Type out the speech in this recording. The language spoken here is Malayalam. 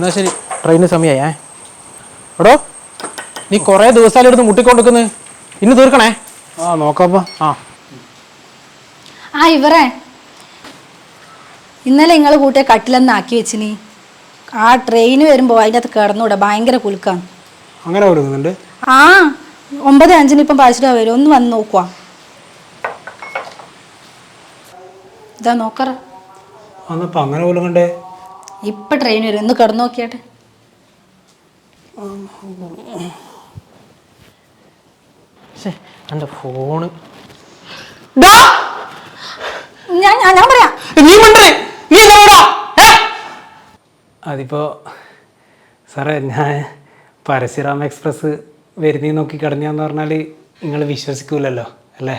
എന്നാ ശരി ട്രെയിന് ഏ. എടോ നീ കുറേ ദിവസമായാലും എടുത്ത് മുട്ടിക്കൊണ്ടിരിക്കുന്നു. ഇന്ന് തീർക്കണേ? ആ നോക്കാപ്പാ. ആ. ആ ഇവരെ. ഇന്നലെ നിങ്ങൾ കൂട്ടിയ കട്ടിലെന്ന് ആക്കി വെച്ചിനി. ആ ട്രെയിൻ വരുമ്പോൾ അതിന്റെ അകത്ത് കിടന്നൂടെ ഭയങ്കര കുലുക്കാണ്. അങ്ങനെ കൊടുക്കുന്നുണ്ട് ആ ഒമ്പത് അഞ്ചിന് ഇപ്പം പാലിച്ചിട്ട് വരും ഒന്ന് വന്ന് നോക്കുക ഇതാ നോക്കറ. അന്നപ്പോ അങ്ങനെ കൊടുക്കണ്ടേ ഇപ്പം ട്രെയിൻ വരും. ഒന്ന് കിടന്നു നോക്കിയാട്ടെ. അതിപ്പോ എന്റെ ഫോണ് ഞാൻ ഞാൻ പറയാം. നീ നീ അതിപ്പോൾ സാറേ ഞാൻ പരശുറാം എക്സ്പ്രസ് വരുന്നേ നോക്കി കിടന്നെന്ന് പറഞ്ഞാൽ നിങ്ങൾ വിശ്വസിക്കൂലല്ലോ അല്ലേ?